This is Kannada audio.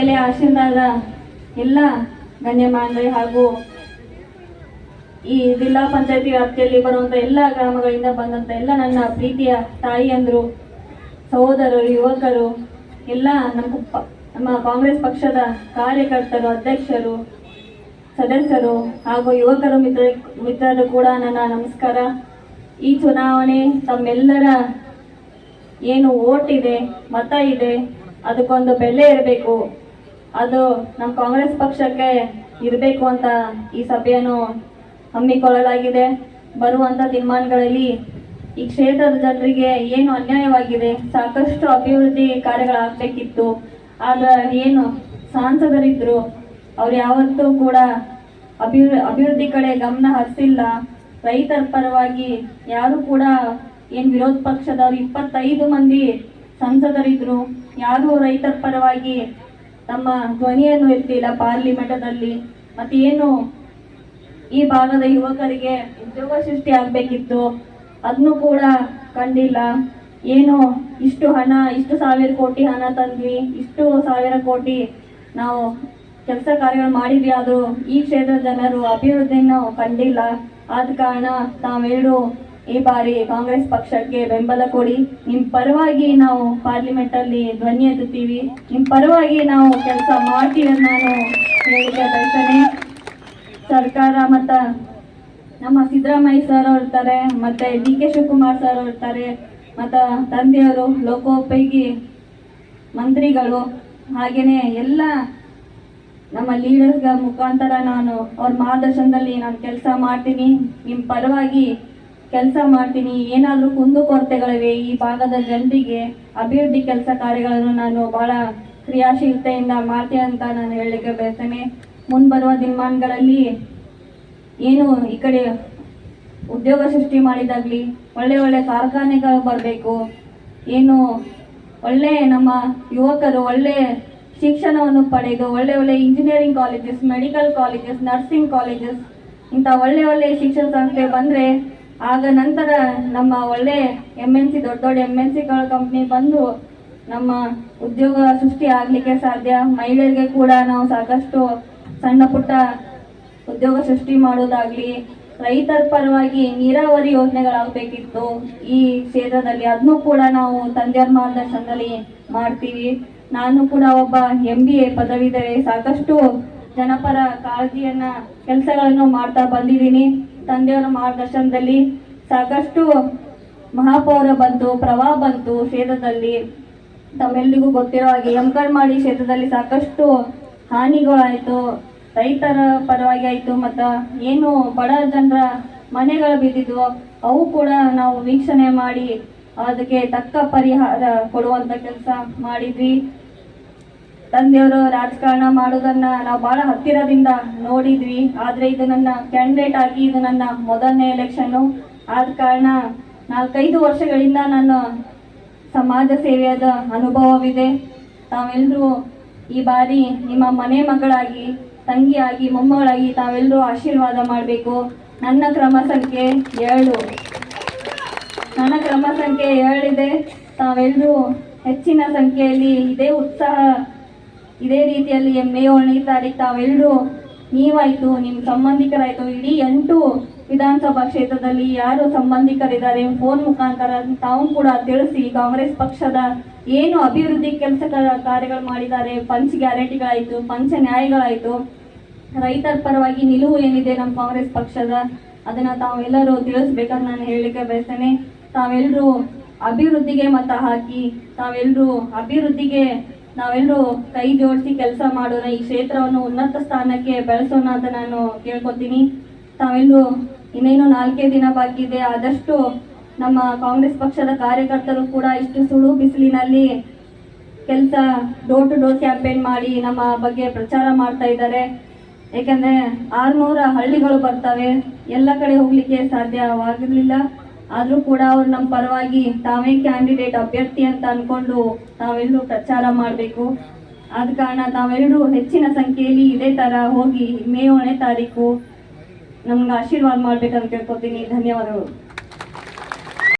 ಆಶೀರ್ವಾದ ಎಲ್ಲ ಗಣ್ಯಮಾನ್ಯರು ಹಾಗೂ ಈ ಜಿಲ್ಲಾ ಪಂಚಾಯತಿ ವ್ಯಾಪ್ತಿಯಲ್ಲಿ ಬರುವಂತ ಎಲ್ಲ ಗ್ರಾಮಗಳಿಂದ ಬಂದಂತ ಎಲ್ಲ ನನ್ನ ಪ್ರೀತಿಯ ತಾಯಿಯಂದ್ರು, ಸಹೋದರರು, ಯುವಕರು, ಎಲ್ಲ ನಮ್ಮ ನಮ್ಮ ಕಾಂಗ್ರೆಸ್ ಪಕ್ಷದ ಕಾರ್ಯಕರ್ತರು, ಅಧ್ಯಕ್ಷರು, ಸದಸ್ಯರು ಹಾಗೂ ಯುವಕರು ಮಿತ್ರ, ಮಿತ್ರರು ಕೂಡ ನನ್ನ ನಮಸ್ಕಾರ. ಈ ಚುನಾವಣೆ ತಮ್ಮೆಲ್ಲರ ಏನು ಓಟ್ ಇದೆ, ಮತ ಇದೆ, ಅದಕ್ಕೊಂದು ಬೆಲೆ ಇರಬೇಕು. ಅದು ನಮ್ಮ ಕಾಂಗ್ರೆಸ್ ಪಕ್ಷಕ್ಕೆ ಇರಬೇಕು ಅಂತ ಈ ಸಭೆಯನ್ನು ಹಮ್ಮಿಕೊಳ್ಳಲಾಗಿದೆ. ಬರುವಂತ ದಿನಮಾನಗಳಲ್ಲಿ ಈ ಕ್ಷೇತ್ರದ ಜನರಿಗೆ ಏನು ಅನ್ಯಾಯವಾಗಿದೆ, ಸಾಕಷ್ಟು ಅಭಿವೃದ್ಧಿ ಕಾರ್ಯಗಳಾಗಬೇಕಿತ್ತು. ಆದ್ರೆ ಏನು ಸಾಂಸದರಿದ್ರು ಅವ್ರು ಯಾವತ್ತೂ ಕೂಡ ಅಭಿವೃ, ಅಭಿವೃದ್ಧಿ ಕಡೆ ಗಮನ ಹರಿಸಿಲ್ಲ. ರೈತರ ಪರವಾಗಿ ಯಾರು ಕೂಡ ಏನು ವಿರೋಧ ಪಕ್ಷದವ್ರು ಇಪ್ಪತ್ತೈದು ಮಂದಿ ಸಂಸದರಿದ್ರು, ಯಾರು ರೈತರ ಪರವಾಗಿ ತಮ್ಮ ಧ್ವನಿಯನ್ನು ಎತ್ತಿಲ್ಲ ಪಾರ್ಲಿಮೆಂಟದಲ್ಲಿ ಮತ್ತೆ ಏನು ಈ ಭಾಗದ ಯುವಕರಿಗೆ ಉದ್ಯೋಗ ಸೃಷ್ಟಿ ಆಗ್ಬೇಕಿತ್ತು. ಅದನ್ನು ಕೂಡ ಕಂಡಿಲ್ಲ. ಏನು? ಇಷ್ಟು ಹಣ, ಇಷ್ಟು ಸಾವಿರ ಕೋಟಿ ಹಣ ತಂದ್ವಿ. ಇಷ್ಟು ಸಾವಿರ ಕೋಟಿ ನಾವು ಕೆಲಸ ಕಾರ್ಯಗಳು ಮಾಡಿದ್ವಿ. ಆದರೂ ಈ ಕ್ಷೇತ್ರದ ಜನರು ಅಭಿವೃದ್ಧಿಯನ್ನು ಕಂಡಿಲ್ಲ. ಆದ ಕಾರಣ ತಾವೆರಡು ಈ ಬಾರಿ ಕಾಂಗ್ರೆಸ್ ಪಕ್ಷಕ್ಕೆ ಬೆಂಬಲ ಕೊಡಿ. ನಿಮ್ಮ ಪರವಾಗಿ ನಾವು ಪಾರ್ಲಿಮೆಂಟ್ ಅಲ್ಲಿ ಧ್ವನಿ ಎತ್ತುತ್ತೀವಿ. ನಿಮ್ಮ ಪರವಾಗಿ ನಾವು ಕೆಲಸ ಮಾಡ್ತೀವಿ ಅಂತ ನಾನು ಹೇಳಿಕೆ ಬಯಸ್ತೇನೆ ಸರ್ಕಾರ ಮತ್ತ ನಮ್ಮ ಸಿದ್ದರಾಮಯ್ಯ ಸರ್ ಅವ್ರು ಇರ್ತಾರೆ, ಮತ್ತೆ ಡಿ ಕೆ ಶಿವಕುಮಾರ್ ಸರ್ ಇರ್ತಾರೆ, ಮತ್ತ ತಂದೆಯವರು, ಲೋಕೋಪಯೋಗಿ ಮಂತ್ರಿಗಳು, ಹಾಗೇನೆ ಎಲ್ಲ ನಮ್ಮ ಲೀಡರ್ಸ್ಗಳ ಮುಖಾಂತರ ನಾನು ಅವ್ರ ಮಾರ್ಗದರ್ಶನದಲ್ಲಿ ನಾನು ಕೆಲಸ ಮಾಡ್ತೀನಿ. ನಿಮ್ಮ ಪರವಾಗಿ ಕೆಲಸ ಮಾಡ್ತೀನಿ, ಏನಾದರೂ ಕುಂದುಕೊರತೆಗಳಿವೆ ಈ ಭಾಗದ ಜನರಿಗೆ ಅಭಿವೃದ್ಧಿ ಕೆಲಸ ಕಾರ್ಯಗಳನ್ನು ನಾನು ಬಹಳ ಕ್ರಿಯಾಶೀಲತೆಯಿಂದ ಮಾಡ್ತೀನಿ ಅಂತ ನಾನು ಹೇಳಲಿಕ್ಕೆ ಬಯಸ್ತೇನೆ. ಮುಂಬರುವ ದಿನಮಾನಗಳಲ್ಲಿ ಏನು ಈ ಕಡೆ ಉದ್ಯೋಗ ಸೃಷ್ಟಿ ಮಾಡಿದಾಗ್ಲಿ, ಒಳ್ಳೆ ಒಳ್ಳೆ ಕಾರ್ಖಾನೆಗಳು ಬರಬೇಕು, ಏನು ಒಳ್ಳೆ ನಮ್ಮ ಯುವಕರು ಒಳ್ಳೆ ಶಿಕ್ಷಣವನ್ನು ಪಡೆದು, ಒಳ್ಳೆ ಒಳ್ಳೆ engineering colleges medical colleges nursing colleges ಇಂಥ ಒಳ್ಳೆ ಒಳ್ಳೆ ಶಿಕ್ಷಣ ಸಂಸ್ಥೆ ಬಂದರೆ ಆಗ ನಂತರ ನಮ್ಮ ಒಳ್ಳೆ ಎಂ ಎನ್ ಸಿ ದೊಡ್ಡ ದೊಡ್ಡ ಎಂ ಎನ್ ಸಿ ಕಂಪ್ನಿ ಬಂದು ನಮ್ಮ ಉದ್ಯೋಗ ಸೃಷ್ಟಿ ಆಗಲಿಕ್ಕೆ ಸಾಧ್ಯ. ಮಹಿಳೆಯರಿಗೆ ಕೂಡ ನಾವು ಸಾಕಷ್ಟು ಸಣ್ಣ ಪುಟ್ಟ ಉದ್ಯೋಗ ಸೃಷ್ಟಿ ಮಾಡೋದಾಗ್ಲಿ ರೈತರ ಪರವಾಗಿ ನೀರಾವರಿ ಯೋಜನೆಗಳಾಗಬೇಕಿತ್ತು ಈ ಕ್ಷೇತ್ರದಲ್ಲಿ. ಅದನ್ನು ಕೂಡ ನಾವು ತಂದೆಯವ್ರ ಮಾರ್ಗದರ್ಶನದಲ್ಲಿ ಮಾಡ್ತೀವಿ. ನಾನು ಕೂಡ ಒಬ್ಬ ಎಂ ಬಿ ಎ ಪದವೀಧರೆ. ಸಾಕಷ್ಟು ಜನಪರ ಕಾಳಜಿಯನ್ನ, ಕೆಲಸಗಳನ್ನು ಮಾಡ್ತಾ ಬಂದಿದ್ದೀನಿ. ತಂದೆಯವರ ಮಾರ್ಗದರ್ಶನದಲ್ಲಿ ಸಾಕಷ್ಟು ಮಹಾಪೌರ ಬಂತು, ಪ್ರವಾಹ ಬಂತು ಕ್ಷೇತ್ರದಲ್ಲಿ. ತಮ್ಮೆಲ್ಲರಿಗೂ ಗೊತ್ತಿರೋ ಹಾಗೆ ಮಾಡಿ ಕ್ಷೇತ್ರದಲ್ಲಿ ಸಾಕಷ್ಟು ಹಾನಿಗಳಾಯಿತು. ರೈತರ ಪರವಾಗಿ ಆಯಿತು, ಮತ್ತು ಏನು ಬಡ ಜನರ ಮನೆಗಳು ಬಿದ್ದಿದ್ವು, ಅವು ಕೂಡ ನಾವು ವೀಕ್ಷಣೆ ಮಾಡಿ ಅದಕ್ಕೆ ತಕ್ಕ ಪರಿಹಾರ ಕೊಡುವಂಥ ಕೆಲಸ ಮಾಡಿದ್ವಿ. ತಂದೆಯವರು ರಾಜಕಾರಣ ಮಾಡೋದನ್ನ ನಾವು ಬಹಳ ಹತ್ತಿರದಿಂದ ನೋಡಿದ್ವಿ. ಆದ್ರೆ ಇದು ನನ್ನ ಕ್ಯಾಂಡಿಡೇಟ್ ಆಗಿ ಇದು ನನ್ನ ಮೊದಲನೇ ಎಲೆಕ್ಷನ್ನು ಆದ ಕಾರಣ ನಾಲ್ಕೈದು ವರ್ಷಗಳಿಂದ ನಾನು ಸಮಾಜ ಸೇವೆಯಾದ ಅನುಭವವಿದೆ. ತಾವೆಲ್ಲರೂ ಈ ಬಾರಿ ನಿಮ್ಮ ಮನೆ ಮಗಳಾಗಿ, ತಂಗಿಯಾಗಿ, ಮೊಮ್ಮಗಳಾಗಿ ತಾವೆಲ್ಲರೂ ಆಶೀರ್ವಾದ ಮಾಡಬೇಕು. ನನ್ನ ಕ್ರಮ ಸಂಖ್ಯೆ ಏಳು. ನನ್ನ ಕ್ರಮ ಸಂಖ್ಯೆ ಏಳಿದೆ. ತಾವೆಲ್ಲರೂ ಹೆಚ್ಚಿನ ಸಂಖ್ಯೆಯಲ್ಲಿ ಇದೇ ಉತ್ಸಾಹ ಇದೇ ರೀತಿಯಲ್ಲಿ ಎಮ್ಮೆ ಏಳನೇ ತಾರೀಕು ತಾವೆಲ್ಲರೂ ನೀವಾಯ್ತು ನಿಮ್ಮ ಸಂಬಂಧಿಕರಾಯ್ತು, ಇಡೀ ಎಂಟು ವಿಧಾನಸಭಾ ಕ್ಷೇತ್ರದಲ್ಲಿ ಯಾರು ಸಂಬಂಧಿಕರಿದ್ದಾರೆ ಫೋನ್ ಮುಖಾಂತರ ತಾವು ಕೂಡ ತಿಳಿಸಿ ಕಾಂಗ್ರೆಸ್ ಪಕ್ಷದ ಏನು ಅಭಿವೃದ್ಧಿ ಕೆಲಸ ಕಾರ್ಯಗಳು ಮಾಡಿದ್ದಾರೆ, ಪಂಚ್ ಗ್ಯಾರಂಟಿಗಳಾಯಿತು, ಪಂಚ ನ್ಯಾಯಗಳಾಯಿತು, ರೈತರ ಪರವಾಗಿ ನಿಲುವು ಏನಿದೆ ನಮ್ಮ ಕಾಂಗ್ರೆಸ್ ಪಕ್ಷದ, ಅದನ್ನ ತಾವೆಲ್ಲರೂ ತಿಳಿಸ್ಬೇಕಂತ ನಾನು ಹೇಳಲಿಕ್ಕೆ ಬಯಸ್ತೇನೆ. ತಾವೆಲ್ಲರೂ ಅಭಿವೃದ್ಧಿಗೆ ಮತ ಹಾಕಿ ತಾವೆಲ್ಲರೂ ಅಭಿವೃದ್ಧಿಗೆ ನಾವೆಲ್ಲರೂ ಕೈ ಜೋಡಿಸಿ ಕೆಲಸ ಮಾಡೋಣ, ಈ ಕ್ಷೇತ್ರವನ್ನು ಉನ್ನತ ಸ್ಥಾನಕ್ಕೆ ಬೆಳೆಸೋಣ ಅಂತ ನಾನು ಕೇಳ್ಕೊತೀನಿ. ತಾವೆಲ್ಲರೂ ಇನ್ನೇನು ನಾಲ್ಕೇ ದಿನ ಬಾಕಿ ಇದೆ, ಆದಷ್ಟು ನಮ್ಮ ಕಾಂಗ್ರೆಸ್ ಪಕ್ಷದ ಕಾರ್ಯಕರ್ತರು ಕೂಡ ಇಷ್ಟು ಸುಳು ಬಿಸಿಲಿನಲ್ಲಿ ಕೆಲಸ ಡೋರ್ ಟು ಡೋರ್ ಕ್ಯಾಂಪೇನ್ ಮಾಡಿ ನಮ್ಮ ಬಗ್ಗೆ ಪ್ರಚಾರ ಮಾಡ್ತಾ ಇದ್ದಾರೆ. ಏಕೆಂದರೆ ಆರ್ನೂರ ಹಳ್ಳಿಗಳು ಬರ್ತವೆ, ಎಲ್ಲ ಕಡೆ ಹೋಗಲಿಕ್ಕೆ ಸಾಧ್ಯವಾಗಿರ್ಲಿಲ್ಲ. ಆದ್ರೂ ಕೂಡ ಅವ್ರು ನಮ್ಮ ಪರವಾಗಿ ತಾವೇ ಕ್ಯಾಂಡಿಡೇಟ್ ಅಭ್ಯರ್ಥಿ ಅಂತ ಅಂದ್ಕೊಂಡು ತಾವೆಲ್ಲರೂ ಪ್ರಚಾರ ಮಾಡಬೇಕು. ಆದ ಕಾರಣ ತಾವೆಲ್ಲರೂ ಹೆಚ್ಚಿನ ಸಂಖ್ಯೆಯಲ್ಲಿ ಇದೇ ತರ ಹೋಗಿ ಮೇ ಒಂದನೇ ತಾರೀಕು ನಮ್ಗೆ ಆಶೀರ್ವಾದ ಮಾಡ್ಬೇಕಂತ ಕೇಳ್ಕೊತೀನಿ. ಧನ್ಯವಾದಗಳು.